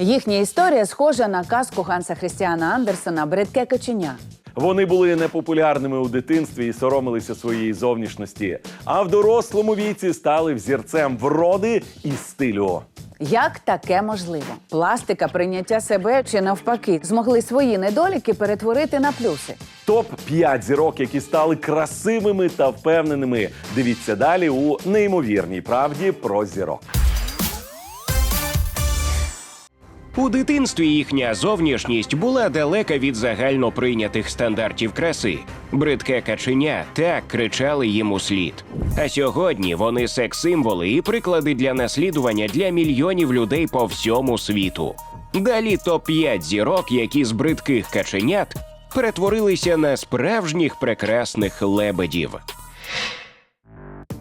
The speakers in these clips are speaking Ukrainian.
Їхня історія схожа на казку Ганса Христіана Андерсена Бридке каченя. Вони були непопулярними у дитинстві і соромилися своєї зовнішності, а в дорослому віці стали взірцем вроди і стилю. Як таке можливо? Пластика, прийняття себе чи навпаки змогли свої недоліки перетворити на плюси. Топ 5 зірок, які стали красивими та впевненими. Дивіться далі у неймовірній правді про зірок. У дитинстві їхня зовнішність була далека від загально прийнятих стандартів краси. Бридке каченя так кричали їм у слід. А сьогодні вони секс-символи і приклади для наслідування для мільйонів людей по всьому світу. Далі топ 5 зірок, які з бридких каченят перетворилися на справжніх прекрасних лебедів.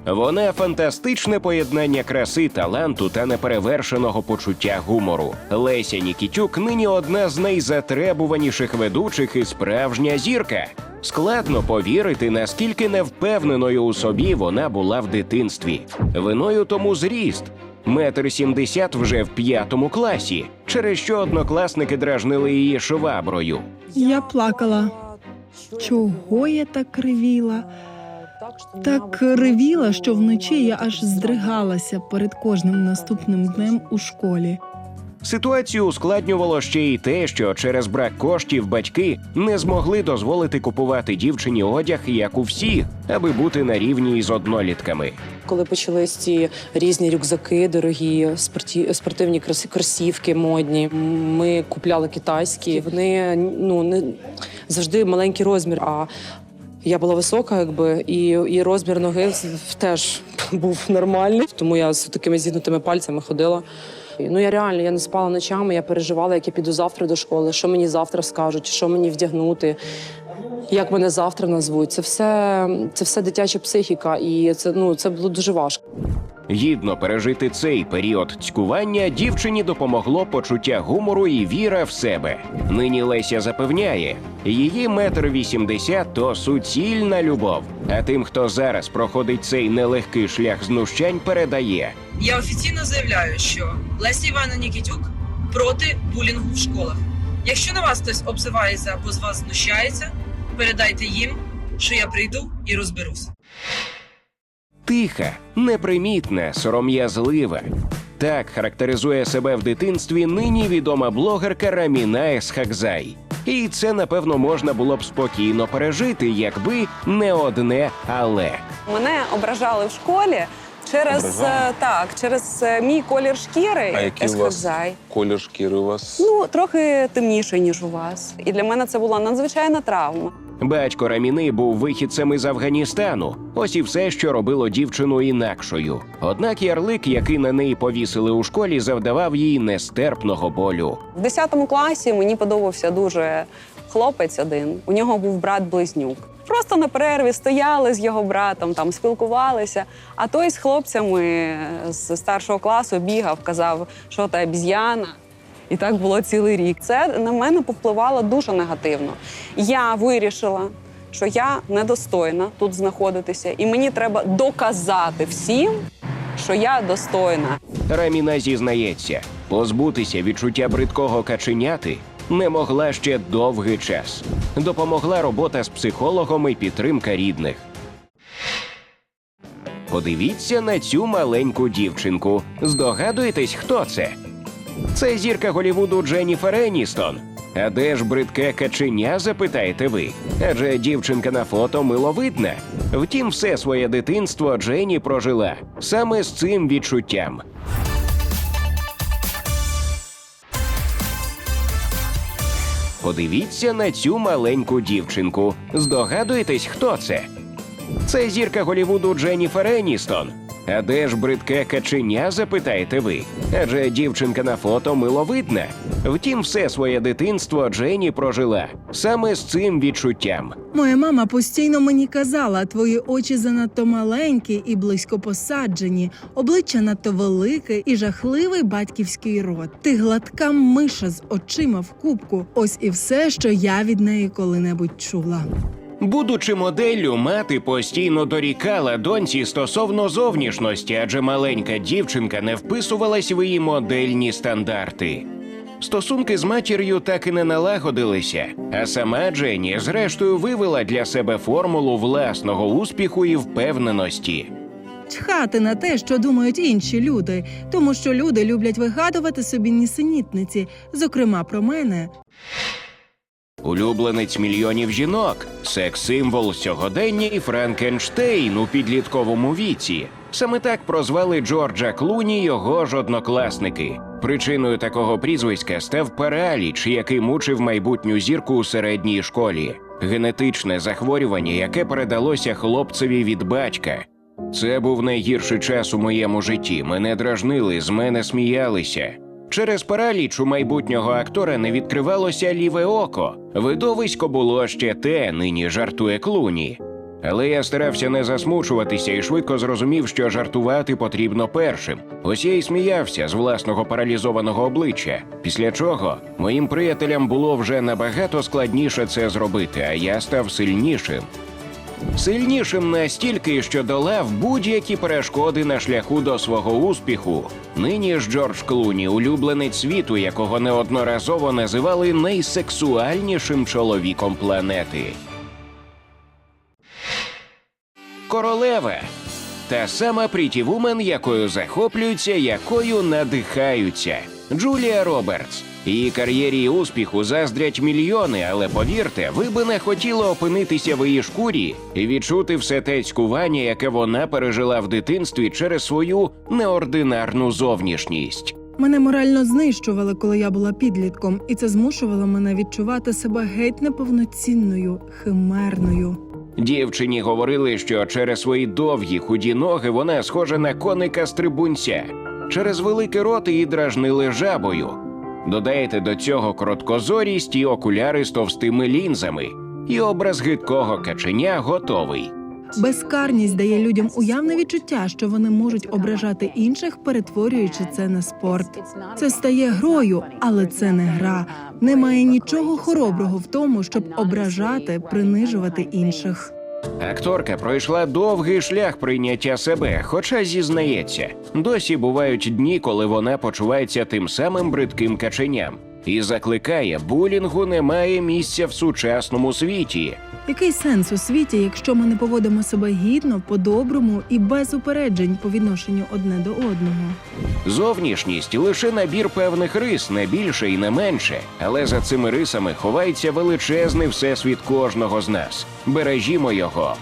Вона фантастичне поєднання краси, таланту та неперевершеного почуття гумору. Леся Нікітюк нині одна з найзатребуваніших ведучих і справжня зірка. Складно повірити, наскільки невпевненою у собі вона була в дитинстві. Виною тому зріст. Метр сімдесят вже в п'ятому класі, через що однокласники дражнили її шваброю. Я плакала. Чого я так кривіла? Так ревіла, що вночі я аж здригалася перед кожним наступним днем у школі. Ситуацію ускладнювало ще й те, що через брак коштів батьки не змогли дозволити купувати дівчині одяг, як у всіх, аби бути на рівні із однолітками. Коли почались ці різні рюкзаки, дорогі спорті, спортивні крос- кросівки модні, ми купляли китайські. Вони ну не завжди маленький розмір. А я була висока, якби і, і розмір ноги теж був нормальний. Тому я з такими зігнутими пальцями ходила. Ну я реально я не спала ночами. Я переживала, як я піду завтра до школи, що мені завтра скажуть, що мені вдягнути. Як мене завтра назвуть, це все це все дитяча психіка, і це ну це було дуже важко. Гідно пережити цей період цькування дівчині допомогло почуття гумору і віра в себе. Нині Леся запевняє, її метр вісімдесят то суцільна любов. А тим, хто зараз проходить цей нелегкий шлях знущань, передає. Я офіційно заявляю, що Леся Івана Нікітюк проти булінгу в школах. Якщо на вас хтось обзивається або з вас знущається, передайте їм, що я прийду і розберусь. Тиха, непримітна, сором'язлива. Так характеризує себе в дитинстві нині відома блогерка Раміна Есхакзай. І це, напевно, можна було б спокійно пережити, якби не одне але. Мене ображали в школі через Ображали? е, так, через е, мій колір шкіри. А який у вас Есхакзай. колір шкіри у вас? Ну трохи темніший ніж у вас. І для мене це була надзвичайна травма. Батько Раміни був вихідцем із Афганістану. Ось і все, що робило дівчину інакшою. Однак ярлик, який на неї повісили у школі, завдавав їй нестерпного болю. В 10 класі мені подобався дуже хлопець один. У нього був брат-близнюк. Просто на перерві стояли з його братом, там спілкувалися. А той з хлопцями з старшого класу бігав, казав, що та обіз'яна. І так було цілий рік. Це на мене повпливало дуже негативно. Я вирішила, що я недостойна тут знаходитися, і мені треба доказати всім, що я достойна. Раміна зізнається, позбутися відчуття бридкого каченяти не могла ще довгий час. Допомогла робота з психологом і підтримка рідних. Подивіться на цю маленьку дівчинку. Здогадуєтесь, хто це? Це зірка Голівуду Дженніфер Еністон. А де ж бридке каченя, запитаєте ви? Адже дівчинка на фото миловидна. Втім, все своє дитинство Дженні прожила саме з цим відчуттям. Подивіться на цю маленьку дівчинку. Здогадуєтесь, хто це? Це зірка Голівуду Дженніфер Еністон. А де ж бридке каченя, запитаєте ви? Адже дівчинка на фото миловидна. Втім, все своє дитинство Дженні прожила саме з цим відчуттям. Моя мама постійно мені казала: твої очі занадто маленькі і близько посаджені, обличчя надто велике і жахливий батьківський рот. Ти гладка миша з очима в кубку. Ось і все, що я від неї коли-небудь чула. Будучи моделлю, мати постійно дорікала доньці стосовно зовнішності, адже маленька дівчинка не вписувалась в її модельні стандарти. Стосунки з матір'ю так і не налагодилися, а сама Дженні зрештою вивела для себе формулу власного успіху і впевненості. Чхати на те, що думають інші люди, тому що люди люблять вигадувати собі нісенітниці, зокрема про мене. Улюбленець мільйонів жінок, секс-символ сьогодення і Франкенштейн у підлітковому віці. Саме так прозвали Джорджа Клуні його ж однокласники. Причиною такого прізвиська став параліч, який мучив майбутню зірку у середній школі. Генетичне захворювання, яке передалося хлопцеві від батька. Це був найгірший час у моєму житті. Мене дражнили, з мене сміялися. Через параліч у майбутнього актора не відкривалося ліве око. Видовисько було ще те, нині жартує клуні. Але я старався не засмучуватися і швидко зрозумів, що жартувати потрібно першим. Ось я й сміявся з власного паралізованого обличчя. Після чого моїм приятелям було вже набагато складніше це зробити, а я став сильнішим. Сильнішим настільки, що долав будь-які перешкоди на шляху до свого успіху. Нині ж Джордж Клуні, улюбленець світу, якого неодноразово називали найсексуальнішим чоловіком планети. Королева та сама Пріті Вумен, якою захоплюються, якою надихаються. Джулія Робертс. Її кар'єрі і успіху заздрять мільйони, але повірте, ви би не хотіли опинитися в її шкурі і відчути все те цькування, яке вона пережила в дитинстві через свою неординарну зовнішність. Мене морально знищували, коли я була підлітком, і це змушувало мене відчувати себе геть неповноцінною, химерною. Дівчині говорили, що через свої довгі худі ноги вона схожа на коника стрибунця. Через великий рот її дражнили жабою. Додайте до цього короткозорість і окуляри з товстими лінзами, і образ гидкого каченя готовий. Безкарність дає людям уявне відчуття, що вони можуть ображати інших, перетворюючи це на спорт. Це стає грою, але це не гра. Немає нічого хороброго в тому, щоб ображати, принижувати інших. Акторка пройшла довгий шлях прийняття себе, хоча зізнається, досі бувають дні, коли вона почувається тим самим бридким каченям, і закликає, булінгу немає місця в сучасному світі. Який сенс у світі, якщо ми не поводимо себе гідно, по-доброму і без упереджень по відношенню одне до одного? Зовнішність лише набір певних рис, не більше і не менше. Але за цими рисами ховається величезний всесвіт кожного з нас. Бережімо його.